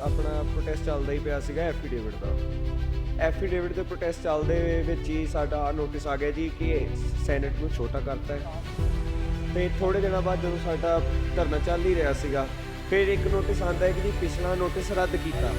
ਆਪਣਾ ਪ੍ਰੋਟੈਸਟ ਚੱਲਦਾ ਹੀ ਪਿਆ ਸੀਗਾ ਐਫੀਡੇਵਿਟ ਦਾ। ਐਫੀਡੇਵਿਟ ਦੇ ਪ੍ਰੋਟੈਸਟ ਚੱਲਦੇ ਵਿੱਚ ਹੀ ਸਾਡਾ ਨੋਟਿਸ ਆ ਗਿਆ ਜੀ ਕਿ ਸੈਨੇਟ ਨੂੰ ਛੋਟਾ ਕਰਤਾ ਹੈ। ਤੇ ਥੋੜੇ ਦਿਨਾਂ ਬਾਅਦ ਜਦੋਂ ਸਾਡਾ ਧਰਨਾ ਚੱਲ ਹੀ ਰਿਹਾ ਸੀਗਾ, ਫਿਰ ਇੱਕ ਨੋਟਿਸ ਆਂਦਾ ਹੈ ਕਿ ਜੀ ਪਿਛਲਾ ਨੋਟਿਸ ਰੱਦ ਕੀਤਾ।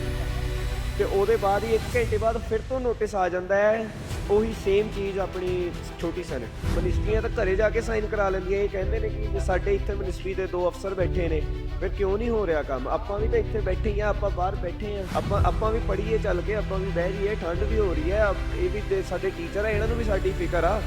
ਤੇ ਉਹਦੇ ਬਾਅਦ ਹੀ 1 ਘੰਟੇ ਬਾਅਦ ਫਿਰ ਤੋਂ ਨੋਟਿਸ ਆ ਜਾਂਦਾ ਹੈ, ਉਹੀ ਸੇਮ ਚੀਜ਼ ਆਪਣੀ ਛੋਟੀ ਸੈਨੇਟ ਮਿਨਿਸਟਰੀਆਂ ਤਾਂ ਘਰੇ ਜਾ ਕੇ ਸਾਈਨ ਕਰਾ ਲੈਂਦੀਆਂ, ਇਹ ਕਹਿੰਦੇ ਨੇ ਕਿ ਸਾਡੇ ਇੱਥੇ ਮਿਨਿਸਟਰੀ ਦੇ ਦੋ ਅਫਸਰ ਬੈਠੇ ਨੇ। ਫਿਰ ਕਿਉਂ ਨਹੀਂ ਹੋ ਰਿਹਾ ਕੰਮ? ਆਪਾਂ ਵੀ ਤਾਂ ਇੱਥੇ ਬੈਠੇ ਹੀ ਆ, ਆਪਾਂ ਬਾਹਰ ਬੈਠੇ ਆ। ਆਪਾਂ ਆਪਾਂ ਵੀ ਪੜ੍ਹੀਏ ਚੱਲ ਕੇ, ਆਪਾਂ ਵੀ ਬਹਿ ਜਾਈਏ, ਠੰਡ ਵੀ ਹੋ ਰਹੀ ਹੈ। ਇਹ ਵੀ ਤੇ ਸਾਡੇ ਟੀਚਰ ਆ, ਇਹਨਾਂ ਨੂੰ ਵੀ ਸਾਡੀ ਫਿਕਰ ਆ।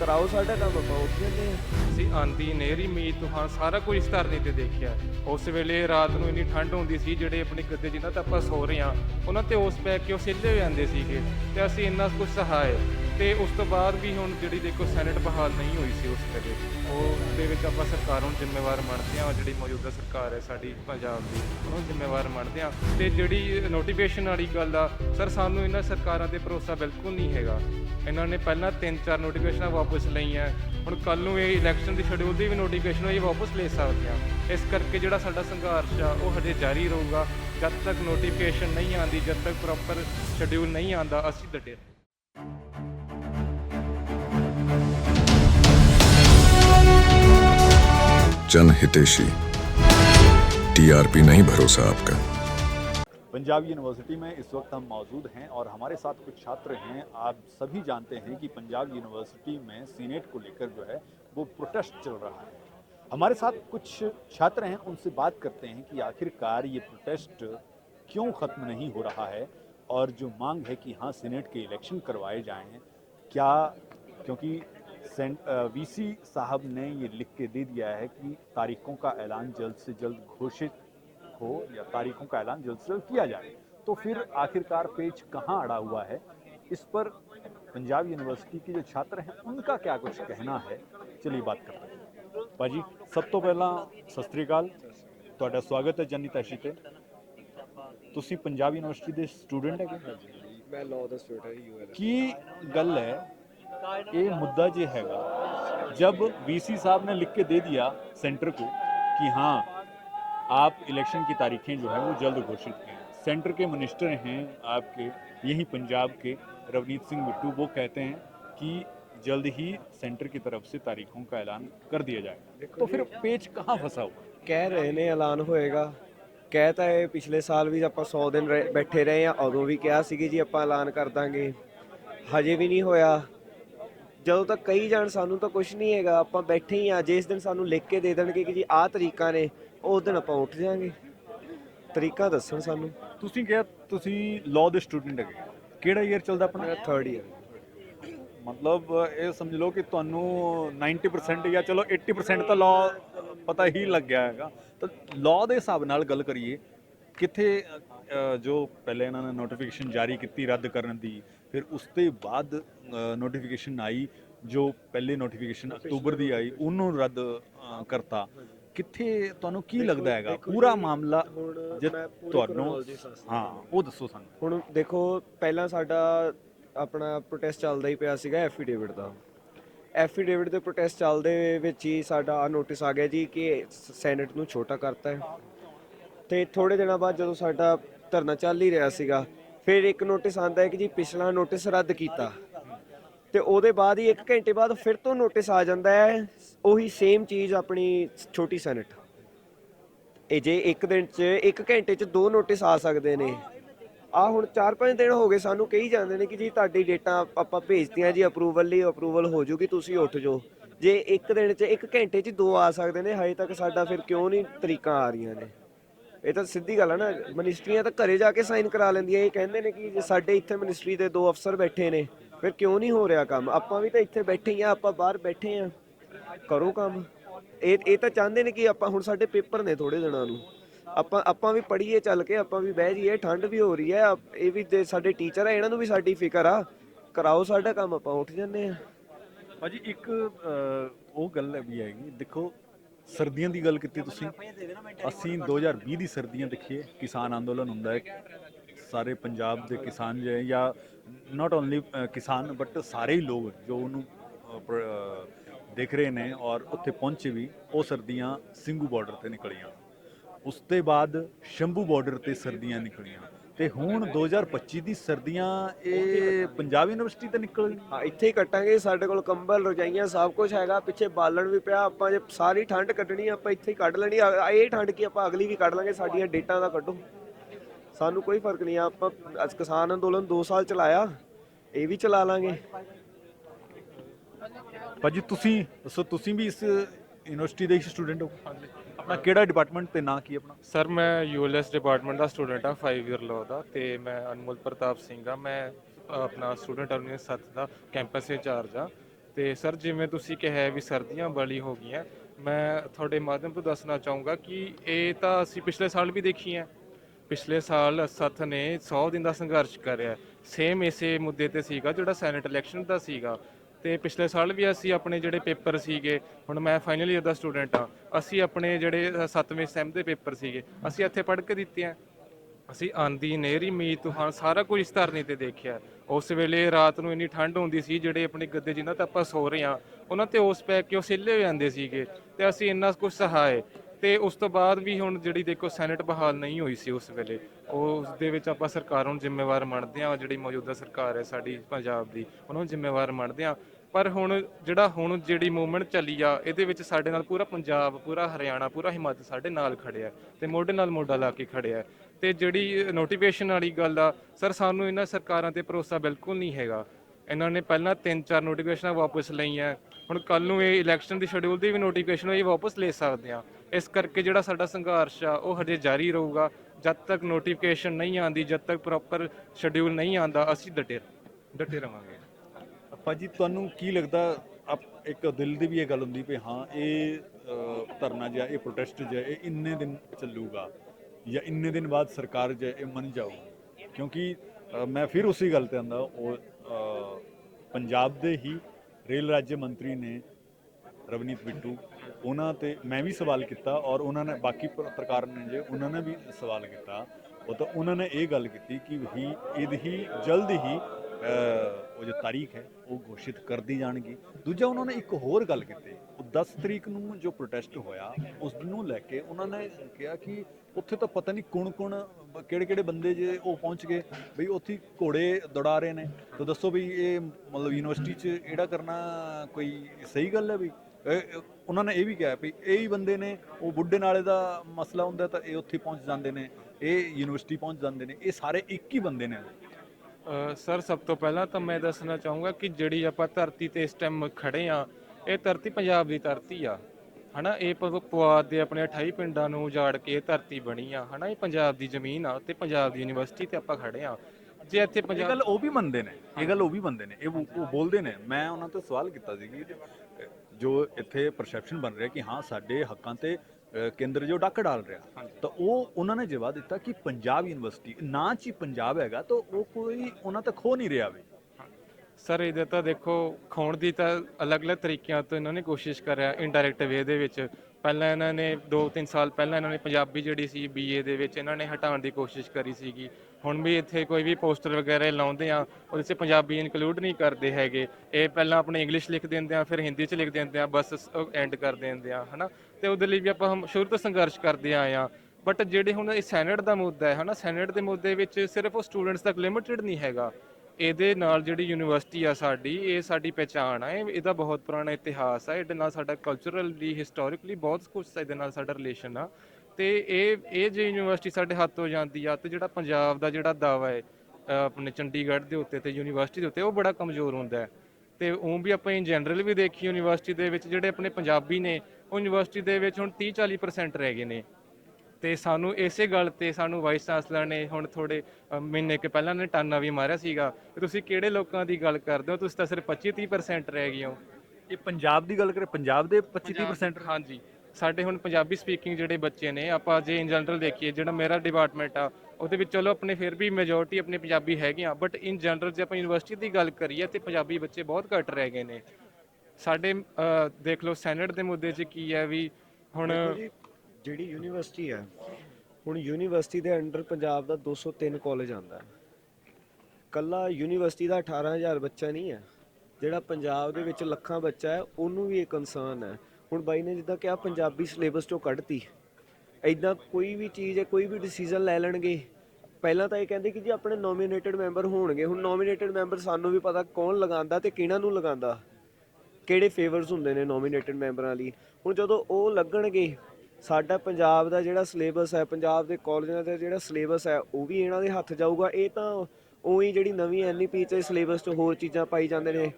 ਕਰਾਓ ਸਾਡਾ ਕੰਮ, ਆਪਾਂ ਉੱਠ ਜਾਂਦੇ ਆ। ਅਸੀਂ ਆਂਦੀ ਨੇਰੀ ਮੀਂਹ, ਤੂਫਾਨ, ਸਾਰਾ ਕੁਝ ਇਸ ਧਰਨੀ ਤੇ ਦੇਖਿਆ। ਉਸ ਵੇਲੇ ਰਾਤ ਨੂੰ ਇੰਨੀ ਠੰਡ ਹੁੰਦੀ ਸੀ, ਜਿਹੜੇ ਆਪਣੇ ਗੱਦੇ ਜਿਨ੍ਹਾਂ ਤੇ ਆਪਾਂ ਸੋ ਰਹੇ ਹਾਂ, ਉਹਨਾਂ ਤੇ ਉਸ ਪੈ ਕੇ ਉਹ ਸਿੱਧੇ ਹੋ ਜਾਂਦੇ ਸੀਗੇ ਤੇ ਅਸੀਂ ਇੰਨਾ ਕੁਝ ਸਹਾਏ ਤੇ ਉਸ ਤੋਂ ਬਾਅਦ ਵੀ ਹੁਣ ਜਿਹੜੀ ਦੇਖੋ ਸੈਨੇਟ ਬਹਾਲ ਨਹੀਂ ਹੋਈ ਸੀ ਉਸ ਵੇਲੇ। ਉਹ ਦੇ ਵਿੱਚ ਆਪਾਂ ਸਰਕਾਰ ਨੂੰ ਜ਼ਿੰਮੇਵਾਰ ਮੰਨਦੇ ਹਾਂ ਜਿਹੜੀ ਮੌਜੂਦਾ ਸਰਕਾਰ ਹੈ ਸਾਡੀ ਪੰਜਾਬ ਦੀ, ਉਹਨੂੰ ਜ਼ਿੰਮੇਵਾਰ ਮੰਨਦੇ ਹਾਂ। ਤੇ ਜਿਹੜੀ ਨੋਟੀਫਿਕੇਸ਼ਨ ਵਾਲੀ ਗੱਲ ਆ, ਸਰ ਸਾਨੂੰ ਇਹਨਾਂ ਸਰਕਾਰਾਂ ਤੇ ਭਰੋਸਾ ਬਿਲਕੁਲ ਨਹੀਂ ਹੈਗਾ। ਇਹਨਾਂ ਨੇ ਪਹਿਲਾਂ ਤਿੰਨ ਚਾਰ ਨੋਟੀਫਿਕੇਸ਼ਨਾਂ ਵਾਪਸ ਲਈਆਂ। ਹੁਣ ਕੱਲ ਨੂੰ ਇਹ ਇਲੈਕਸ਼ਨ ਦੀ ਸ਼ਡਿਊਲ ਦੀ ਵੀ ਨੋਟੀਫਿਕੇਸ਼ਨ ਇਹ ਵਾਪਸ ਲੈ ਸਕਦੇ ਆ ਇਸ ਕਰਕੇ ਜਿਹੜਾ ਸਾਡਾ ਸੰਘਰਸ਼ ਆ, ਉਹ ਹਜੇ ਜਾਰੀ ਰਹੂਗਾ। ਜਦ ਤੱਕ ਨੋਟੀਫਿਕੇਸ਼ਨ ਨਹੀਂ ਆਂਦੀ ਜਦ ਤੱਕ ਪ੍ਰੋਪਰ ਸ਼ਡਿਊਲ ਨਹੀਂ ਆਂਦਾ ਅਸੀਂ ਡਟੇ जन हितेशी। टीआरपी नहीं भरोसा आपका। पंजाब यूनिवर्सिटी में इस वक्त हम मौजूद हैं और हमारे साथ कुछ छात्र हैं। आप सभी जानते हैं कि पंजाब यूनिवर्सिटी में सीनेट को लेकर जो है, वो प्रोटेस्ट चल रहा है। हमारे साथ कुछ छात्र हैं, उनसे बात करते हैं कि आखिरकार ये प्रोटेस्ट क्यों ख़त्म नहीं हो रहा है और जो मांग है कि हाँ सीनेट के इलेक्शन करवाए जाएँ, क्या, क्योंकि वीसी साहब ने ये लिख के दे दिया है कि तारीखों का ऐलान जल्द से जल्द घोषित हो या तारीखों का ऐलान जल्द से जल्द किया जाए तो फिर आखिरकार पेच कहाँ अड़ा हुआ है इस पर पंजाब यूनिवर्सिटी के जो छात्र हैं उनका क्या कुछ कहना है चलिए बात करते हैं ਭਾਜੀ ਸਭ ਤੋਂ ਪਹਿਲਾਂ ਸਤਿ ਸ੍ਰੀ ਅਕਾਲ ਤੁਹਾਡਾ ਸਵਾਗਤ ਹੈ ਜੰਨੀ ਤਾਸ਼ੀ ਤੇ ਤੁਸੀਂ ਪੰਜਾਬ ਯੂਨੀਵਰਸਿਟੀ ਦੇ ਸਟੂਡੈਂਟ ਹੈਗੇ ਮੈਂ ਲਾਅ ਦਾ ਸਟੂਡੈਂਟ ਹਾਂ ਯੂਐਲ ਕੀ ਗੱਲ ਹੈ ਇਹ ਮੁੱਦਾ ਜੇ ਹੈਗਾ जब वीसी साहब ने लिख के दे दिया सेंटर को कि हाँ आप इलेक्शन की तारीखें जो है वो जल्द घोषित करें सेंटर के मिनिस्टर हैं आपके यही पंजाब के रवनीत सिंह बिट्टू वो कहते हैं कि जल्द ही सेंटर की तरफ से तारीखों का ऐलान कर दिया जाएगा तो फिर पेच कहाँ फंसा हुआ ਕਹਿ ਰਹੇ ਨੇ ਐਲਾਨ ਹੋਏਗਾ ਕਹਿ ਤਾਂ ਇਹ ਪਿਛਲੇ ਸਾਲ ਵੀ ਆਪਾਂ 100 ਦਿਨ ਰਹੇ- ਬੈਠੇ ਰਹੇ ਆ ਉਦੋਂ ਵੀ ਕਿਹਾ ਸੀਗੀ ਜੀ ਆਪਾਂ ਐਲਾਨ ਕਰ ਦਾਂਗੇ ਹਜੇ ਵੀ ਨਹੀਂ ਹੋਇਆ ਜਦੋਂ ਤੱਕ ਕਹੀ ਜਾਣ ਸਾਨੂੰ ਤਾਂ ਕੁਝ ਨਹੀਂ ਹੈਗਾ ਆਪਾਂ ਬੈਠੇ ਹੀ ਆ ਜਿਸ ਦਿਨ ਸਾਨੂੰ ਲਿਖ ਕੇ ਦੇ ਦੇਣਗੇ ਕਿ ਜੀ ਆਹ ਤਰੀਕਾ ਨੇ ਉਸ ਦਿਨ ਆਪਾਂ ਉੱਠ ਜਾਾਂਗੇ। ਤਰੀਕਾ ਦੱਸਣ ਸਾਨੂੰ। ਤੁਸੀਂ ਕਿਹਾ ਤੁਸੀਂ ਲਾਅ ਦੇ ਸਟੂਡੈਂਟ ਹੈਗੇ। ਕਿਹੜਾ ਈਅਰ ਚੱਲਦਾ ਆਪਣਾ? 3rd ਇਅਰ ਮਤਲਬ ਇਹ ਸਮਝ ਲਓ ਕਿ ਤੁਹਾਨੂੰ 90% ਜਾਂ ਚਲੋ 80% ਤਾਂ ਲਾਅ ਪਤਾ ਹੀ ਲੱਗ ਗਿਆ ਹੈਗਾ। ਤਾਂ ਲਾਅ ਦੇ ਹਿਸਾਬ ਨਾਲ ਗੱਲ ਕਰੀਏ ਕਿੱਥੇ ਅ, ਜੋ ਪਹਿਲੇ ਇਹਨਾਂ ਨੇ ਨੋਟੀਫਿਕੇਸ਼ਨ ਜਾਰੀ ਕੀਤੀ ਰੱਦ ਕਰਨ ਦੀ ਫਿਰ ਉਸ ਤੋਂ ਬਾਅਦ ਨੋਟੀਫਿਕੇਸ਼ਨ ਆਈ ਜੋ ਪਹਿਲੇ ਨੋਟੀਫਿਕੇਸ਼ਨ ਅਕਤੂਬਰ ਦੀ ਆਈ ਉਹਨੂੰ ਰੱਦ ਅ, ਕਰਤਾ। ਕਿੱਥੇ ਤੁਹਾਨੂੰ ਕੀ ਲੱਗਦਾ ਹੈਗਾ? ਦੇਖੋ ਪੂਰਾ ਜੀ, ਮਾਮਲਾ ਹੁਣ ਜੇ ਮੈਂ ਪੂਰੀ ਤੁਹਾਨੂੰ chronology। ਹਾਂ ਉਹ ਦੱਸੋ ਸਾਨੂੰ। ਹੁਣ ਦੇਖੋ ਪਹਿਲਾਂ ਸਾਡਾ ਆਪਣਾ ਪ੍ਰੋਟੈਸਟ ਚੱਲਦਾ ਹੀ ਪਿਆ ਸੀਗਾ ਐਫੀਡੇਵਿਟ ਦਾ। ਐਫੀਡੇਵਿਟ ਦੇ ਪ੍ਰੋਟੈਸਟ ਚੱਲਦੇ ਵਿੱਚ ਹੀ ਸਾਡਾ ਨੋਟਿਸ ਆ ਗਿਆ ਜੀ ਕਿ ਸੈਨੇਟ ਨੂੰ ਛੋਟਾ ਕਰਤਾ ਹੈ। ਤੇ ਥੋੜੇ ਦਿਨਾਂ ਬਾਅਦ ਜਦੋਂ ਸਾਡਾ ਧਰਨਾ ਚੱਲ ਹੀ ਰਿਹਾ ਸੀਗਾ, ਫਿਰ ਇੱਕ ਨੋਟਿਸ ਆਂਦਾ ਹੈ ਕਿ ਜੀ ਪਿਛਲਾ ਨੋਟਿਸ ਰੱਦ ਕੀਤਾ। ਤੇ ਉਹਦੇ ਬਾਅਦ ਹੀ 1 ਘੰਟੇ ਬਾਅਦ ਫਿਰ ਤੋਂ ਨੋਟਿਸ ਆ ਜਾਂਦਾ ਹੈ, ਉਹੀ ਸੇਮ ਚੀਜ਼ ਆਪਣੀ ਛੋਟੀ ਸੈਨੇਟ ਇਹ ਜੇ ਇੱਕ ਦਿਨ 'ਚ, ਇੱਕ ਘੰਟੇ 'ਚ ਦੋ ਨੋਟਿਸ ਆ ਸਕਦੇ ਨੇ। ਆ ਹੁਣ 4-5 ਦਿਨ ਹੋ ਗਏ ਸਾਨੂੰ ਕਹੀ ਜਾਂਦੇ ਨੇ ਕਿ ਜੀ ਤੁਹਾਡੀ ਡੇਟਾਂ ਆਪਾਂ ਭੇਜਤੀਆਂ ਜੀ ਅਪਰੂਵਲ ਲਈ ਅਪਰੂਵਲ ਹੋ ਜੂਗੀ, ਤੁਸੀਂ ਉੱਠ ਜਾਓ। ਜੇ ਇੱਕ ਦਿਨ 'ਚ, ਇੱਕ ਘੰਟੇ 'ਚ ਦੋ ਆ ਸਕਦੇ ਨੇ, ਹਜੇ ਤੱਕ ਸਾਡਾ ਫਿਰ ਕਿਉਂ ਨਹੀਂ ਤਰੀਕਾਂ ਆ ਰਹੀਆਂ ਨੇ? ਇਹ ਤਾਂ ਸਿੱਧੀ ਗੱਲ ਹੈ ਨਾ ਮਿਨਿਸਟਰੀਆਂ ਤਾਂ ਘਰੇ ਜਾ ਕੇ ਸਾਈਨ ਕਰਾ ਲੈਂਦੀਆਂ, ਇਹ ਕਹਿੰਦੇ ਨੇ ਕਿ ਸਾਡੇ ਇੱਥੇ ਮਿਨਿਸਟਰੀ ਦੇ ਦੋ ਅਫਸਰ ਬੈਠੇ ਨੇ, ਫਿਰ ਕਿਉਂ ਨਹੀਂ ਹੋ ਰਿਹਾ ਕੰਮ? ਆਪਾਂ ਵੀ ਤਾਂ ਇੱਥੇ ਬੈਠੇ ਆ, ਆਪਾਂ ਬਾਹਰ ਬੈਠੇ ਆ। ਕਰੋ ਕੰਮ। ਇਹ ਇਹ ਤਾਂ ਚਾਹੁੰਦੇ ਨੇ ਕਿ ਆਪਾਂ ਹੁਣ ਸਾਡੇ ਪੇਪਰ ਨੇ ਥੋੜੇ ਦਿਨਾਂ ਨੂੰ। ਆਪਾਂ ਆਪਾਂ ਵੀ ਪੜ੍ਹੀਏ ਚੱਲ ਕੇ, ਆਪਾਂ ਵੀ ਬਹਿ ਜਾਈਏ, ਠੰਡ ਵੀ ਹੋ ਰਹੀ ਹੈ ਇਹ ਵੀ ਤੇ ਸਾਡੇ ਟੀਚਰ ਆ, ਇਹਨਾਂ ਨੂੰ ਵੀ ਸਾਡੀ ਫਿਕਰ ਆ। ਕਰਾਓ ਸਾਡਾ ਕੰਮ, ਆਪਾਂ ਉੱਠ ਜੰਨੇ ਆ। ਭਾਜੀ, ਇੱਕ ਉਹ ਗੱਲ ਵੀ ਹੈਗੀ, ਦੇਖੋ ਸਰਦੀਆਂ ਦੀ ਗੱਲ ਕੀਤੀ ਤੁਸੀਂ, ਅਸੀਂ 2020 ਦੀ ਸਰਦੀਆਂ ਦੇਖੀਏ, ਕਿਸਾਨ ਅੰਦੋਲਨ ਹੁੰਦਾ ਹੈ, ਸਾਰੇ ਪੰਜਾਬ ਦੇ ਕਿਸਾਨ ਜਿਹੜੇ ਜਾਂ ਨਾਟ ਓਨਲੀ ਕਿਸਾਨ ਬਟ ਸਾਰੇ ਹੀ ਲੋਕ ਜੋ ਉਹਨੂੰ ਦੇਖ ਰਹੇ ਨੇ ਔਰ ਉੱਥੇ ਪਹੁੰਚੇ ਵੀ, ਉਹ ਸਰਦੀਆਂ ਸਿੰਘੂ ਬਾਰਡਰ ਤੇ ਨਿਕਲੀਆਂ। ਉਸ ਤੋਂ ਬਾਅਦ ਸ਼ੰਭੂ ਬਾਰਡਰ ਤੇ ਸਰਦੀਆਂ ਨਿਕਲੀਆਂ। ਤੇ ਹੁਣ 2025 ਦੀ ਸਰਦੀਆਂ ਇਹ ਪੰਜਾਬ ਯੂਨੀਵਰਸਿਟੀ ਤੇ ਨਿਕਲ ਗਈਆਂ। ਹਾਂ ਇੱਥੇ ਹੀ ਕੱਟਾਂਗੇ ਸਾਡੇ ਕੋਲ ਕੰਬਲ ਰਜਾਈਆਂ ਸਭ ਕੁਝ ਹੈਗਾ ਪਿੱਛੇ ਬਾਲਣ ਵੀ ਪਿਆ ਆਪਾਂ ਜੇ ਸਾਰੀ ਠੰਡ ਕੱਢਣੀ ਆਪਾਂ ਇੱਥੇ ਹੀ ਕੱਢ ਲੈਣੀ ਆ- ਇਹ ਠੰਡ ਕੀ ਆਪਾਂ ਅਗਲੀ ਵੀ ਕੱਢ ਲਾਂਗੇ ਸਾਡੀਆਂ ਡੇਟਾਂ ਦਾ ਕੱਢੋ। ਸਾਨੂੰ ਕੋਈ ਫ਼ਰਕ ਨਹੀਂ ਆ, ਆਪਾਂ ਅੱਜ ਕਿਸਾਨ ਅੰਦੋਲਨ 2 ਸਾਲ ਚਲਾਇਆ ਇਹ ਵੀ ਚਲਾ ਲਾਂਗੇ। ਭਾਜੀ ਤੁਸੀਂ ਦੱਸੋ ਤੁਸੀਂ ਵੀ ਇਸ ਯੂਨੀਵਰਸਿਟੀ ਦੇ ਸਟੂਡੈਂਟ ਹੋ? ਆਪਣਾ ਕਿਹੜਾ ਡਿਪਾਰਟਮੈਂਟ ਤੇ ਨਾਂ ਕੀ ਆਪਣਾ? ਸਰ, ਮੈਂ ਯੂਐਲਐਸ ਡਿਪਾਰਟਮੈਂਟ ਦਾ ਸਟੂਡੈਂਟ ਹਾਂ 5 ਇਅਰ ਲਾਅ ਦਾ ਤੇ ਮੈਂ ਅਨਮੋਲ ਪ੍ਰਤਾਪ ਸਿੰਘ ਆ ਮੈਂ ਆਪਣਾ ਸਟੂਡੈਂਟ ਯੂਨੀਅਨ 7 ਦਾ ਕੈਂਪਸ ਇੰਚਾਰਜ ਆ ਤੇ ਸਰ, ਜਿਵੇਂ ਤੁਸੀਂ ਕਿਹਾ ਵੀ ਸਰਦੀਆਂ ਬੜੀ ਹੋ ਗਈਆਂ, ਮੈਂ ਤੁਹਾਡੇ ਮਾਧਿਅਮ ਤੋਂ ਦੱਸਣਾ ਚਾਹੂੰਗਾ ਕਿ ਇਹ ਤਾਂ ਅਸੀਂ ਪਿਛਲੇ ਸਾਲ ਵੀ ਦੇਖੀ ਹੈ। ਪਿਛਲੇ ਸਾਲ ਸੱਥ ਨੇ 100 ਦਿਨ ਦਾ ਸੰਘਰਸ਼ ਕਰਿਆ। ਸੇਮ ਇਸੇ ਮੁੱਦੇ ਤੇ ਸੀਗਾ ਜਿਹੜਾ ਸੈਨੇਟ ਇਲੈਕਸ਼ਨ ਦਾ ਸੀਗਾ। ਤੇ ਪਿਛਲੇ ਸਾਲ ਵੀ ਅਸੀਂ ਆਪਣੇ ਜਿਹੜੇ ਪੇਪਰ ਸੀਗੇ, ਹੁਣ ਮੈਂ ਫਾਈਨਲ ਈਅਰ ਦਾ ਸਟੂਡੈਂਟ ਆ ਅਸੀਂ ਆਪਣੇ ਜਿਹੜੇ 7ਵੇਂ ਸੈਮ ਦੇ ਪੇਪਰ ਸੀਗੇ, ਅਸੀਂ ਇੱਥੇ ਪੜ੍ਹ ਕੇ ਦਿੱਤੇ ਆ। ਅਸੀਂ ਆਂਦੀ ਨੇਰੀ ਮੀਂਹ, ਤੂਫਾਨ, ਸਾਰਾ ਕੁਝ ਇਸ ਧਰਨੇ ਤੇ ਦੇਖਿਆ। ਉਸ ਵੇਲੇ ਰਾਤ ਨੂੰ ਇੰਨੀ ਠੰਡ ਹੁੰਦੀ ਸੀ, ਜਿਹੜੇ ਆਪਣੇ ਗੱਦੇ ਜਿਨ੍ਹਾਂ ਤੇ ਆਪਾਂ ਸੋ ਰਹੇ ਆ ਉਹਨਾਂ ਤੇ ਉਸ ਪੈ ਕੇ ਉਹ ਸਿੱਲੇ ਹੋ ਜਾਂਦੇ ਸੀਗੇ ਤੇ ਅਸੀਂ ਇੰਨਾ ਕੁਝ ਸਹਾਏ। ਤੇ ਉਸ ਤੋਂ ਬਾਅਦ ਵੀ ਹੁਣ ਜਿਹੜੀ ਦੇਖੋ ਸੈਨੇਟ ਬਹਾਲ ਨਹੀਂ ਹੋਈ ਸੀ ਉਸ ਵੇਲੇ। ਉਸ ਦੇ ਵਿੱਚ ਆਪਾਂ ਸਰਕਾਰ ਨੂੰ ਜ਼ਿੰਮੇਵਾਰ ਮੰਨਦੇ ਆ ਜਿਹੜੀ ਮੌਜੂਦਾ ਸਰਕਾਰ ਹੈ ਸਾਡੀ ਪੰਜਾਬ ਦੀ, ਉਹਨਾਂ ਨੂੰ ਜ਼ਿੰਮੇਵਾਰ ਮੰਨਦੇ ਆ ਪਰ ਹੁਣ ਜਿਹੜਾ ਹੁਣ ਜਿਹੜੀ ਮੂਵਮੈਂਟ ਚੱਲੀ ਆ, ਇਹਦੇ ਵਿੱਚ ਸਾਡੇ ਨਾਲ ਪੂਰਾ ਪੰਜਾਬ, ਪੂਰਾ ਹਰਿਆਣਾ, ਪੂਰਾ ਹਿਮਾਚਲ ਸਾਡੇ ਨਾਲ ਖੜਿਆ ਤੇ ਮੋਢੇ ਨਾਲ ਮੋਢਾ ਲਾ ਕੇ ਖੜਿਆ ਤੇ ਜਿਹੜੀ ਨੋਟੀਫਿਕੇਸ਼ਨ ਵਾਲੀ ਗੱਲ ਆ, ਸਰ ਸਾਨੂੰ ਇਹਨਾਂ ਸਰਕਾਰਾਂ ਤੇ ਭਰੋਸਾ ਬਿਲਕੁਲ ਨਹੀਂ ਹੈਗਾ। ਇਹਨਾਂ ਨੇ ਪਹਿਲਾਂ ਤਿੰਨ ਚਾਰ ਨੋਟੀਫਿਕੇਸ਼ਨਾਂ ਵਾਪਸ ਲਈਆਂ। ਹੁਣ ਕੱਲ ਨੂੰ ਇਹ ਇਲੈਕਸ਼ਨ ਦੀ ਸ਼ਡਿਊਲ ਦੀ ਵੀ ਨੋਟੀਫਿਕੇਸ਼ਨ ਇਹ ਵਾਪਸ ਲੈ ਸਕਦੇ ਆ। ਇਸ ਕਰਕੇ ਜਿਹੜਾ ਸਾਡਾ ਸੰਘਰਸ਼ ਆ, ਉਹ ਹਜੇ ਜਾਰੀ ਰਹੂਗਾ। ਜਦ ਤੱਕ ਨੋਟੀਫਿਕੇਸ਼ਨ ਨਹੀਂ ਆਂਦੀ ਜਦ ਤੱਕ ਪ੍ਰੋਪਰ ਸ਼ਡਿਊਲ ਨਹੀਂ ਆਂਦਾ ਅਸੀਂ ਡਟੇ ਡਟੇ ਰਵਾਂਗੇ। ਭਾਜੀ ਤੁਹਾਨੂੰ ਕੀ ਲੱਗਦਾ ਆਪ- ਇੱਕ ਦਿਲ ਦੀ ਵੀ ਇਹ ਗੱਲ ਹੁੰਦੀ ਵੀ ਹਾਂ ਇਹ ਅ, ਧਰਨਾ ਜਿਹਾ ਇਹ ਪ੍ਰੋਟੈਸਟ ਜਿਹਾ ਇਹ ਇੰਨੇ ਦਿਨ ਚੱਲੂਗਾ ਜਾਂ ਇੰਨੇ ਦਿਨ ਬਾਅਦ ਸਰਕਾਰ ਜੇ ਇਹ ਮੰਨ ਜਾਊ? ਕਿਉਂਕਿ ਅ, ਮੈਂ ਫਿਰ ਉਸੇ ਗੱਲ ਤੇ ਆਂਦਾ ਉਹ ਅ, ਪੰਜਾਬ ਦੇ ਹੀ ਰੇਲ ਰਾਜ ਮੰਤਰੀ ਨੇ ਰਵਨੀਤ ਬਿੱਟੂ ਉਹਨਾਂ ਤੇ ਮੈਂ ਵੀ ਸਵਾਲ ਕੀਤਾ ਔਰ ਉਹਨਾਂ ਨੇ ਬਾਕੀ ਪੱਤਰਕਾਰ ਨੇ ਜੇ ਉਹਨਾਂ ਨੇ ਵੀ ਸਵਾਲ ਕੀਤਾ ਉਹ ਤਾਂ ਉਹਨਾਂ ਨੇ ਇਹ ਗੱਲ ਕੀਤੀ ਕਿ ਹੀ ਇਹਦੀ ਹੀ ਜਲਦ ਹੀ ਅ, ਉਹ ਜੋ ਤਾਰੀਖ ਹੈ, ਉਹ ਘੋਸ਼ਿਤ ਕਰ ਦੀ ਜਾਣਗੀ। ਦੂਜਾ ਉਹਨਾਂ ਨੇ ਇੱਕ ਹੋਰ ਗੱਲ ਕੀਤੀ। ਉਹ 10 ਤਰੀਕ ਨੂੰ ਜੋ ਪ੍ਰੋਟੈਸਟ ਹੋਇਆ, ਉਸ ਨੂੰ ਲੈ ਕੇ ਉਹਨਾਂ ਨੇ ਕਿਹਾ ਕਿ ਉੱਥੇ ਤਾਂ ਪਤਾ ਨਹੀਂ ਕੁਣ ਕੁਣ, ਕਿਹੜੇ ਕਿਹੜੇ ਬੰਦੇ ਜੇ ਉਹ ਪਹੁੰਚ ਗਏ, ਬਈ ਉੱਥੇ ਘੋੜੇ ਦੌੜਾ ਰਹੇ ਨੇ। ਤਾਂ ਦੱਸੋ ਵੀ ਇਹ ਮਤਲਬ ਯੂਨੀਵਰਸਿਟੀ 'ਚ ਇਹੜਾ ਕਰਨਾ ਕੋਈ ਸਹੀ ਗੱਲ ਹੈ ਵੀ ਉਹਨਾਂ ਨੇ ਇਹ ਵੀ ਕਿਹਾ ਵੀ ਇਹ ਹੀ ਬੰਦੇ ਨੇ, ਉਹ ਬੁੱਢੇ ਨਾਲੇ ਦਾ ਮਸਲਾ ਹੁੰਦਾ ਤਾਂ ਇਹ ਉੱਥੇ ਪਹੁੰਚ ਜਾਂਦੇ ਨੇ, ਇਹ ਯੂਨੀਵਰਸਿਟੀ ਪਹੁੰਚ ਜਾਂਦੇ ਨੇ, ਇਹ ਸਾਰੇ ਇੱਕ ਹੀ ਬੰਦੇ ਨੇ। ਸਰ ਸਭ ਤੋਂ ਪਹਿਲਾਂ ਤਾਂ ਮੈਂ ਦੱਸਣਾ ਚਾਹੂੰਗਾ ਕਿ ਜਿਹੜੀ ਆਪਾਂ ਧਰਤੀ ਤੇ ਇਸ ਟਾਈਮ ਖੜੇ ਆ ਇਹ ਧਰਤੀ ਪੰਜਾਬ ਦੀ ਧਰਤੀ ਆ। ਹਨਾ ਇਹ ਪ- ਪੁਆਧ ਦੇ ਆਪਣੇ 28 ਪਿੰਡਾਂ ਨੂੰ ਉਜਾੜ ਕੇ ਇਹ ਧਰਤੀ ਬਣੀ ਆ। ਹਨਾ ਇਹ ਪੰਜਾਬ ਦੀ ਜ਼ਮੀਨ ਆ ਤੇ ਪੰਜਾਬ ਦੀ ਯੂਨੀਵਰਸਿਟੀ ਤੇ ਆਪਾਂ ਖੜੇ ਆ ਜੇ ਇੱਥੇ ਇਹ ਪੰਜਾਬ ਗੱਲ ਉਹ ਵੀ ਮੰਨਦੇ ਨੇ ਇਹ ਗੱਲ ਉਹ ਵੀ ਮੰਨਦੇ ਨੇ ਇਹ ਉਹ ਬੋਲਦੇ ਨੇ। ਮੈਂ ਉਹਨਾਂ ਤੋਂ ਸਵਾਲ ਕੀਤਾ ਸੀ ਕਿ ਜੋ ਇੱਥੇ ਪਰਸੈਪਸ਼ਨ ਬਣ ਰਿਹਾ ਕਿ ਹਾਂ ਸਾਡੇ ਹੱਕਾਂ ਤੇ ਕੇਂਦਰ ਜੋ ਡੱਕ ਡਾਲ ਰਿਹਾ, ਤਾਂ ਉਹ ਉਹਨਾਂ ਨੇ ਜਵਾਬ ਦਿੱਤਾ ਕਿ ਪੰਜਾਬ ਯੂਨੀਵਰਸਿਟੀ, ਨਾਂ 'ਚ ਹੀ ਪੰਜਾਬ ਹੈਗਾ, ਤਾਂ ਉਹ ਕੋਈ ਉਹਨਾਂ ਤੱਕ ਖੋ ਨਹੀਂ ਰਿਹਾ ਵੀ। ਸਰ, ਇਹਦੇ ਤਾਂ ਦੇਖੋ ਖਾਣ ਦੀ ਤਾਂ ਅਲੱਗ-ਅਲੱਗ ਤਰੀਕਿਆਂ ਤੋਂ ਇਹਨਾਂ ਨੇ ਕੋਸ਼ਿਸ਼ ਕਰਿਆ ਇਨਡਾਇਰੈਕਟ ਵੇ ਦੇ ਵਿੱਚ। ਪਹਿਲਾਂ ਇਹਨਾਂ ਨੇ 2-3 ਸਾਲ ਪਹਿਲਾਂ ਇਹਨਾਂ ਨੇ ਪੰਜਾਬੀ ਜਿਹੜੀ ਸੀ ਬੀਏ ਦੇ ਵਿੱਚ ਇਹਨਾਂ ਨੇ ਹਟਾਉਣ ਦੀ ਕੋਸ਼ਿਸ਼ ਕਰੀ ਸੀਗੀ। ਹੁਣ ਵੀ ਇੱਥੇ ਕੋਈ ਵੀ ਪੋਸਟਰ ਵਗੈਰਾ ਲਾਉਂਦੇ ਆ, ਉਹਦੇ 'ਚ ਪੰਜਾਬੀ ਇਨਕਲੂਡ ਨਹੀਂ ਕਰਦੇ ਹੈਗੇ। ਇਹ ਪਹਿਲਾਂ ਆਪਣੇ ਇੰਗਲਿਸ਼ ਲਿਖ ਦਿੰਦੇ ਆ, ਫਿਰ ਹਿੰਦੀ 'ਚ ਲਿਖ ਦਿੰਦੇ ਆ, ਬਸ ਐਂਡ ਕਰ ਦਿੰਦੇ ਆ, ਹਨਾ? ਤੇ ਉਹਦੇ ਲਈ ਵੀ ਆਪਾਂ ਹਮ- ਸ਼ੁਰੂ ਤੋਂ ਸੰਘਰਸ਼ ਕਰਦੇ ਆਏ ਆ। ਬਟ ਜਿਹੜੇ ਹੁਣ ਇਹ ਸੈਨੇਟ ਦਾ ਮੁੱਦਾ ਹੈ, ਹਨਾ? ਸੈਨੇਟ ਦੇ ਮੁੱਦੇ ਵਿੱਚ ਸਿਰਫ ਉਹ ਸਟੂਡੈਂਟਸ ਤੱਕ ਲਿਮਿਟਿਡ ਨਹੀਂ ਹੈਗਾ। ਇਹਦੇ ਨਾਲ ਜਿਹੜੀ ਯੂਨੀਵਰਸਿਟੀ ਆ ਸਾਡੀ, ਇਹ ਸਾਡੀ ਪਹਿਚਾਣ ਆ, ਇਹ- ਇਹਦਾ ਬਹੁਤ ਪੁਰਾਣਾ ਇਤਿਹਾਸ ਆ, ਇਹਦੇ ਨਾਲ ਸਾਡਾ ਕਲਚਰਲੀ ਹਿਸਟੋਰਿਕਲੀ ਬਹੁਤ ਕੁਝ ਇਹਦੇ ਨਾਲ ਸਾਡਾ ਰਿਲੇਸ਼ਨ ਆ। ਤੇ ਇਹ ਇਹ ਜੇ ਯੂਨੀਵਰਸਿਟੀ ਸਾਡੇ ਹੱਥ ਹੋ ਜਾਂਦੀ ਆ, ਤੇ ਜਿਹੜਾ ਪੰਜਾਬ ਦਾ ਜਿਹੜਾ ਦਾਵਾ ਹੈ ਅਹ ਆਪਣੇ ਚੰਡੀਗੜ੍ਹ ਦੇ ਉੱਤੇ ਤੇ ਯੂਨੀਵਰਸਿਟੀ ਦੇ ਉੱਤੇ, ਉਹ ਬੜਾ ਕਮਜ਼ੋਰ ਹੁੰਦਾ ਹੈ। ਤੇ ਉਹ ਵੀ ਆਪਾਂ ਇਨ ਜਨਰਲ ਵੀ ਦੇਖੀ ਯੂਨੀਵਰਸਿਟੀ ਦੇ ਵਿੱਚ ਜਿਹੜੇ ਆਪਣੇ ਪੰਜਾਬੀ ਨੇ, ਉਹ ਯੂਨੀਵਰਸਿਟੀ ਦੇ ਵਿੱਚ ਹੁਣ 30 40% ਰਹਿ ਗਏ ਨੇ। ਤੇ ਸਾਨੂੰ ਇਸੇ ਗੱਲ ਤੇ ਸਾਨੂੰ ਵਾਈਸ ਚਾਂਸਲਰ ਨੇ ਹੁਣ ਥੋੜੇ ਮਹੀਨੇ ਕੇ ਪਹਿਲਾਂ ਨੇ ਟਾਨਾ ਵੀ ਮਾਰਿਆ ਸੀਗਾ। ਕਿ ਤੁਸੀਂ ਕਿਹੜੇ ਲੋਕਾਂ ਦੀ ਗੱਲ ਕਰਦੇ ਹੋ? ਤੁਸੀਂ ਤਾਂ ਸਿਰਫ 25 30% ਰਹਿ ਗਏ ਹੋ। ਇਹ ਪੰਜਾਬ ਦੀ ਗੱਲ ਕਰੇ ਪੰਜਾਬ ਦੇ 25% ਹਾਂਜੀ। ਸਾਡੇ ਹੁਣ ਪੰਜਾਬੀ ਸਪੀਕਿੰਗ ਜਿਹੜੇ ਬੱਚੇ ਨੇ ਆਪਾਂ ਜੇ ਇਨ ਜਨਰਲ ਦੇਖੀਏ ਜਿਹੜਾ ਮੇਰਾ ਡਿਪਾਰਟਮੈਂਟ ਆ ਉਹਦੇ ਵਿੱਚ ਚਲੋ ਆਪਣੇ ਫਿਰ ਵੀ ਮੈਜੋਰਟੀ ਆਪਣੇ ਪੰਜਾਬੀ ਹੈਗੇ ਆ ਬਟ ਇਨ ਜਨਰਲ ਜੇ ਆਪਾਂ ਯੂਨੀਵਰਸਿਟੀ ਦੀ ਗੱਲ ਕਰੀਏ ਤੇ ਪੰਜਾਬੀ ਬੱਚੇ ਬਹੁਤ ਘੱਟ ਰਹਿ ਗਏ ਨੇ। ਸਾਡੇ ਦੇਖ ਲਓ ਸੈਨੇਟ ਦੇ ਮੁੱਦੇ 'ਚ ਕੀ ਹੈ ਵੀ ਹੁਣ ਜਿਹੜੀ ਯੂਨੀਵਰਸਿਟੀ ਹੈ ਹੁਣ ਯੂਨੀਵਰਸਿਟੀ ਦੇ ਅੰਡਰ ਪੰਜਾਬ ਦਾ 203 ਕਾਲਜ ਆਂਦਾ ਹੈ। ਕੱਲਾ ਯੂਨੀਵਰਸਿਟੀ ਦਾ 18000 ਬੱਚਾ ਨਹੀਂ ਹੈ, ਜਿਹੜਾ ਪੰਜਾਬ ਦੇ ਵਿੱਚ ਲੱਖਾਂ ਬੱਚਾ ਹੈ, ਉਹਨੂੰ ਵੀ ਇਹ ਕੰਸਰਨ ਹੈ। ਹੁਣ ਬਾਈ ਨੇ ਜਿੱਦਾਂ ਕਿਹਾ, ਪੰਜਾਬੀ ਸਿਲੇਬਸ ਚੋਂ ਕੱਢਤੀ। ਇਦਾਂ ਕੋਈ ਵੀ ਚੀਜ਼ ਹੈ, ਕੋਈ ਵੀ ਡਿਸੀਜਨ ਲੈ ਲੈਣਗੇ। ਪਹਿਲਾਂ ਤਾਂ ਇਹ ਕਹਿੰਦੇ ਕਿ ਜੀ ਆਪਣੇ ਨੋਮੀਨੇਟਡ ਮੈਂਬਰ ਹੋਣਗੇ। ਹੁਣ ਨੋਮੀਨੇਟਡ ਮੈਂਬਰ ਸਾਨੂੰ ਵੀ ਪਤਾ ਕੌਣ ਲਗਾਉਂਦਾ ਤੇ ਕਿਹਨਾਂ ਨੂੰ ਲਗਾਉਂਦਾ। ਕਿਹੜੇ ਫੇਵਰਸ ਹੁੰਦੇ ਨੇ ਨੋਮੀਨੇਟਡ ਮੈਂਬਰਾਂ ਲਈ ਹੁਣ ਜਦੋਂ ਉਹ ਲੱਗਣਗੇ ਸਾਡਾ ਪੰਜਾਬ ਦਾ ਜਿਹੜਾ ਸਿਲੇਬਸ ਹੈ, ਪੰਜਾਬ ਦੇ ਕਾਲਜਾਂ ਦਾ ਜਿਹੜਾ ਸਿਲੇਬਸ ਹੈ, ਉਹ ਵੀ ਇਹਨਾਂ ਦੇ ਹੱਥ ਜਾਊਗਾ। ਇਹ ਤਾਂ ਉਹੀ ਜਿਹੜੀ ਨਵੀਂ ਐਨਈਪੀ ਚ ਸਿਲੇਬਸ 'ਚ ਹੋਰ ਚੀਜ਼ਾਂ ਪਾਈ ਜਾਂਦੇ ਨੇ।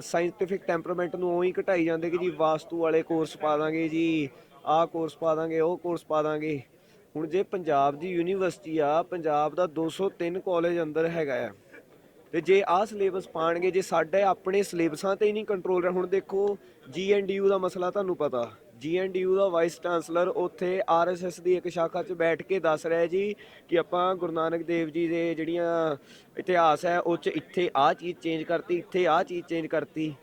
ਸਾਇੰਟੀਫਿਕ ਟੈਂਪਰਾਮੈਂਟ ਨੂੰ ਉਹੀ ਘਟਾਈ ਜਾਂਦੇ ਕਿ ਜੀ ਵਾਸਤੂ ਵਾਲੇ ਕੋਰਸ ਪਾ ਦਾਂਗੇ ਜੀ, ਆਹ ਕੋਰਸ ਪਾ ਦਾਂਗੇ, ਉਹ ਕੋਰਸ ਪਾ ਦਾਂਗੇ। ਹੁਣ ਜੇ ਪੰਜਾਬ ਦੀ ਯੂਨੀਵਰਸਿਟੀ ਆ, ਪੰਜਾਬ ਦਾ 203 ਕਾਲਜ ਅੰਦਰ ਹੈਗਾ ਆ। ਤੇ ਜੇ ਆਹ ਸਿਲੇਬਸ ਪਾਣਗੇ, ਜੇ ਸਾਡੇ ਆਪਣੇ ਸਿਲੇਬਸਾਂ ਤੇ ਹੀ ਨਹੀਂ ਕੰਟਰੋਲ ਰਿਹਾ, ਹੁਣ ਦੇਖੋ ਜੀਐਨਡੀਯੂ ਦਾ ਮਸਲਾ ਤੁਹਾਨੂੰ ਪਤਾ। ਜੀਐਨਡੀਯੂ ਦਾ ਵਾਈਸ ਚਾਂਸਲਰ ਉੱਥੇ ਆਰਐਸਐਸ ਦੀ ਇੱਕ ਸ਼ਾਖਾ 'ਚ ਬੈਠ ਕੇ ਦੱਸ ਰਿਹਾ ਜੀ ਕਿ ਆਪਾਂ ਗੁਰੂ ਨਾਨਕ ਦੇਵ ਜੀ ਦੇ ਜਿਹੜੀਆਂ ਇਤਿਹਾਸ ਹੈ, ਉਹ 'ਚ ਇੱਥੇ ਆਹ ਚੀਜ਼ ਚੇਂਜ ਕਰਤੀ, ਇੱਥੇ ਆਹ ਚੀਜ਼ ਚੇਂਜ ਕਰਤੀ।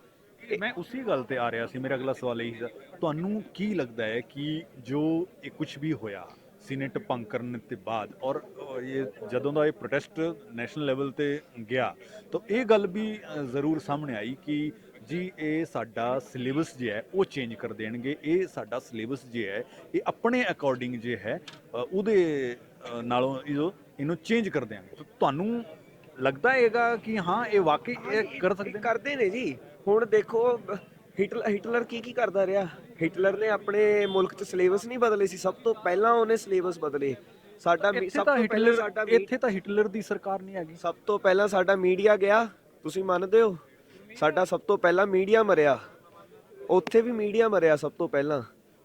ਮੈਂ ਉਸੇ ਗੱਲ ਤੇ ਆ ਰਿਹਾ ਸੀ, ਮੇਰਾ ਅਗਲਾ ਸਵਾਲ ਇਹ ਸੀ ਤੁਹਾਨੂੰ ਕੀ ਲੱਗਦਾ ਹੈ ਕਿ ਜੋ ਇਹ ਕੁਝ ਵੀ ਹੋਇਆ, ਸੀਨੇਟ ਭੰਗ ਕਰਨ ਤੇ ਬਾਅਦ ਔਰ ਇਹ ਜਦੋਂ ਦਾ ਇਹ ਪ੍ਰੋਟੈਸਟ ਨੈਸ਼ਨਲ ਲੈਵਲ ਤੇ ਗਿਆ, ਤਾਂ ਇਹ ਗੱਲ ਵੀ ਜ਼ਰੂਰ ਸਾਹਮਣੇ ਆਈ ਕਿ ਜੀ ਇਹ ਸਾਡਾ ਸਿਲੇਬਸ ਜੇ ਹੈ ਉਹ ਚੇਂਜ ਕਰ ਦੇਣਗੇ। ਇਹ ਸਾਡਾ ਸਿਲੇਬਸ ਜੇ ਹੈ ਇਹ ਆਪਣੇ ਅਕੋਰਡਿੰਗ ਜੇ ਹੈ ਉਹਦੇ ਨਾਲੋਂ ਇਹੋ ਇਹਨੂੰ ਚੇਂਜ ਕਰ ਦੇਣਗੇ ਤਾਂ ਤੁਹਾਨੂੰ ਲੱਗਦਾ ਹੈਗਾ ਕਿ ਹਾਂ ਇਹ ਵਾਕਈ ਇਹ ਕਰ ਸਕਦੇ? ਕਰਦੇ ਨੇ ਜੀ। ਹੁਣ ਦੇਖੋ ਹਿਟਲਰ ਹਿਟਲਰ ਕੀ ਕੀ ਕਰਦਾ ਰਿਹਾ? ਹਿਟਲਰ ਨੇ ਆਪਣੇ ਮੁਲਕ 'ਚ ਸਿਲੇਬਸ ਨਹੀਂ ਬਦਲੇ ਸੀ। ਸਭ ਤੋਂ ਪਹਿਲਾਂ ਉਹਨੇ ਸਿਲੇਬਸ ਬਦਲੇ। ਸਾਡਾ ਸਭ ਤਾਂ ਪਹਿਲਾਂ ਸਾਡਾ ਇੱਥੇ ਤਾਂ ਹਿਟਲਰ ਦੀ ਸਰਕਾਰ ਨਹੀਂ ਹੈਗੀ। ਸਭ ਤੋਂ ਪਹਿਲਾਂ ਸਾਡਾ ਮੀਡੀਆ ਗਿਆ। ਤੁਸੀਂ ਮੰਨਦੇ ਹੋ? ਸਾਡਾ ਸਭ ਤੋਂ ਪਹਿਲਾਂ ਮੀਡੀਆ ਮਰਿਆ। ਉੱਥੇ ਵੀ ਮੀਡੀਆ ਮਰਿਆ ਸਭ ਤੋਂ ਪਹਿਲਾਂ।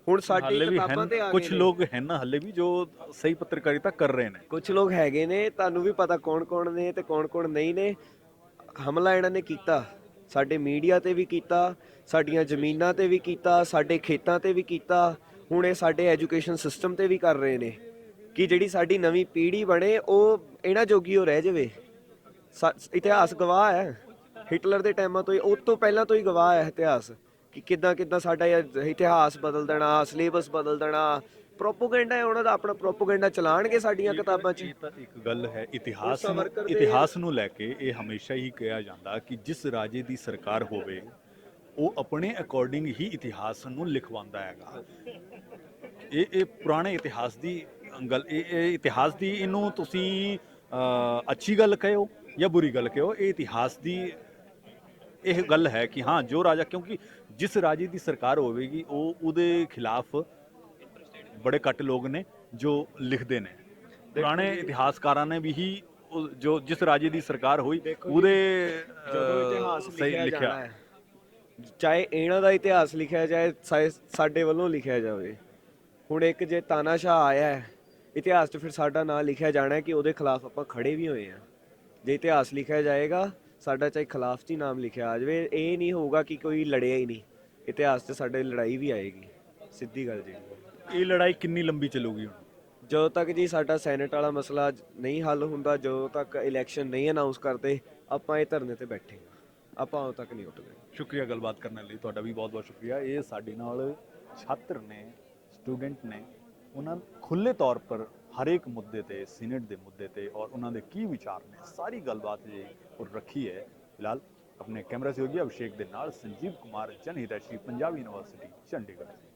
ਹੁਣ ਸਾਡੀ ਹੱਲੇ ਵੀ ਕਿਤਾਬਾਂ ਤੇ ਆ ਹਨ ਗਏ ਕੁਝ ਨੇ। ਲੋਕ ਹਨ ਹੱਲੇ ਵੀ ਜੋ ਸਹੀ ਪੱਤਰਕਾਰਿਤਾ ਕਰ ਰਹੇ ਨੇ। ਕੁਝ ਲੋਕ ਹੈਗੇ ਨੇ ਤੁਹਾਨੂੰ ਵੀ ਪਤਾ ਕੌਣ-ਕੌਣ ਨੇ ਤੇ ਕੌਣ-ਕੌਣ ਨਹੀਂ ਨੇ। ਹਮਲਾ ਇਹਨਾਂ ਨੇ ਕੀਤਾ ਸਾਡੇ ਮੀਡੀਆ ਤੇ ਵੀ ਕੀਤਾ ਸਾਡੀਆਂ ਜ਼ਮੀਨਾਂ ਤੇ ਵੀ ਕੀਤਾ ਸਾਡੇ ਖੇਤਾਂ ਤੇ ਵੀ ਕੀਤਾ। ਹੁਣ ਇਹ ਸਾਡੇ ਐਜੂਕੇਸ਼ਨ ਸਿਸਟਮ ਤੇ ਵੀ ਕਰ ਰਹੇ ਨੇ ਕਿ ਜਿਹੜੀ ਸਾਡੀ ਨਵੀਂ ਪੀੜ੍ਹੀ ਬਣੇ ਉਹ ਇਹਨਾਂ ਜੋਗੀ ਹੋ ਰਹਿ ਜਾਵੇ। ਸਾ- ਇਤਿਹਾਸ ਗਵਾਹ ਹੈ। ਹਿਟਲਰ ਦੇ ਟਾਈਮਾਂ ਤੋਂ ਹੀ ਉਹ ਤੋਂ ਪਹਿਲਾਂ ਤੋਂ ਹੀ ਗਵਾਹ ਹੈ ਇਤਿਹਾਸ ਕਿ ਕਿੱਦਾਂ ਕਿੱਦਾਂ ਸਾਡਾ ਇਤਿਹਾਸ ਬਦਲ ਦੇਣਾ ਸਿਲੇਬਸ ਬਦਲ ਦੇਣਾ ਪ੍ਰੋਪੋਗੈਂਡਾ ਹੈ ਉਹਨਾਂ ਦਾ ਆਪਣਾ ਪ੍ਰੋਪੋਗੈਂਡਾ ਚਲਾਣਗੇ ਸਾਡੀਆਂ ਕਿਤਾਬਾਂ 'ਚ। ਇੱਕ ਗੱਲ ਹੈ ਇਤਿਹਾਸ ਨੂੰ ਇਤਿਹਾਸ ਨੂੰ ਲੈ ਕੇ ਇਹ ਹਮੇਸ਼ਾ ਹੀ ਕਿਹਾ ਜਾਂਦਾ ਕਿ ਜਿਸ ਰਾਜੇ ਦੀ ਸਰਕਾਰ ਹੋਵੇ ਉਹ ਆਪਣੇ ਅਕੋਰਡਿੰਗ ਹੀ ਇਤਿਹਾਸ ਨੂੰ ਲਿਖਵਾਉਂਦਾ ਹੈਗਾ। ਇਹ ਇਹ ਪੁਰਾਣੇ ਇਤਿਹਾਸ ਦੀ ਗੱਲ ਇਹ ਇਹ ਇਤਿਹਾਸ ਦੀ ਇਹਨੂੰ ਤੁਸੀਂ ਅੱਛੀ ਗੱਲ ਕਹੋ ਜਾਂ ਬੁਰੀ ਗੱਲ ਕਹੋ ਇਹ ਇਤਿਹਾਸ ਦੀ ਇਹ ਗੱਲ ਹੈ ਕਿ ਹਾਂ ਜੋ ਰਾਜਾ ਕਿਉਂਕਿ ਜਿਸ ਰਾਜੇ ਦੀ ਸਰਕਾਰ ਹੋਵੇਗੀ ਉਹ ਉਹਦੇ ਖਿਲਾਫ ਬੜੇ ਘੱਟ ਲੋਕ ਨੇ ਜੋ ਲਿਖਦੇ ਨੇ। ਪੁਰਾਣੇ ਇਤਿਹਾਸਕਾਰਾਂ ਨੇ ਵੀ ਹੀ ਜੋ ਜਿਸ ਰਾਜੇ ਦੀ ਸਰਕਾਰ ਹੋਈ ਉਹਦੇ ਇਤਿਹਾਸ ਸਹੀ ਲਿਖਿਆ ਹੈ ਚਾਹੇ ਇਹਨਾਂ ਦਾ ਇਤਿਹਾਸ ਲਿਖਿਆ ਜਾਏ ਸਾਡੇ ਵੱਲੋਂ ਲਿਖਿਆ ਜਾਵੇ ਹੁਣ ਇੱਕ ਜੇ ਤਾਨਾਸ਼ਾਹ ਆਇਆ ਹੈ ਇਤਿਹਾਸ 'ਚ ਫਿਰ ਸਾਡਾ ਨਾਂ ਲਿਖਿਆ ਜਾਣਾ ਹੈ ਕਿ ਉਹਦੇ ਖਿਲਾਫ ਆਪਾਂ ਖੜੇ ਵੀ ਹੋਏ ਆ ਜੇ ਇਤਿਹਾਸ ਲਿਖਿਆ ਜਾਏਗਾ ਸਾਡਾ ਚਾਹੇ ਖਿਲਾਫ 'ਚ ਹੀ ਨਾਮ ਲਿਖਿਆ ਆ ਜਾਵੇ ਇਹ ਨਹੀਂ ਹੋਊਗਾ ਕਿ ਕੋਈ ਲੜਿਆ ਹੀ ਨਹੀਂ। ਇਤਿਹਾਸ 'ਚ ਸਾਡੇ ਲੜਾਈ ਵੀ ਆਏਗੀ ਸਿੱਧੀ ਗੱਲ ਜੀ। ਇਹ ਲੜਾਈ ਕਿੰਨੀ ਲੰਬੀ ਚੱਲੂਗੀ ਹੁਣ? ਜਦੋਂ ਤੱਕ ਜੀ ਸਾਡਾ ਸੈਨੇਟ ਵਾਲਾ ਮਸਲਾ ਨਹੀਂ ਹੱਲ ਹੁੰਦਾ ਜਦੋਂ ਤੱਕ ਇਲੈਕਸ਼ਨ ਨਹੀਂ ਅਨਾਉਂਸ ਕਰਦੇ ਆਪਾਂ ਇਹ ਧਰਨੇ ਤੇ ਬੈਠੇ ਹਾਂ। ਆਪਾਂ ਉਦੋਂ ਤੱਕ ਨਹੀਂ ਉੱਠਦੇ। ਸ਼ੁਕਰੀਆ ਗੱਲਬਾਤ ਕਰਨ ਲਈ ਤੁਹਾਡਾ ਵੀ ਬਹੁਤ ਬਹੁਤ ਸ਼ੁਕਰੀਆ। ਇਹ ਸਾਡੇ ਨਾਲ ਛਾਤਰ ਨੇ ਸਟੂਡੈਂਟ ਨੇ ਉਹਨਾਂ ਖੁੱਲੇ ਤੌਰ ਪਰ ਹਰੇਕ ਮੁੱਦੇ ਤੇ, ਸੀਨੇਟ ਦੇ ਮੁੱਦੇ ਤੇ ਔਰ ਉਹਨਾਂ ਦੇ ਕੀ ਵਿਚਾਰ ਨੇ, ਸਾਰੀ ਗੱਲਬਾਤ ਜੀ ਉਹ ਰੱਖੀ ਹੈ। ਫਿਲਹਾਲ ਆਪਣੇ ਕੈਮਰਾ ਸਹਿਯੋਗੀ ਅਭਿਸ਼ੇਕ ਦੇ ਨਾਲ ਸੰਜੀਵ ਕੁਮਾਰ ਜਨਹਿਤੈਸ਼ੀ ਪੰਜਾਬੀ ਯੂਨੀਵਰਸਿਟੀ, ਚੰਡੀਗੜ੍ਹ।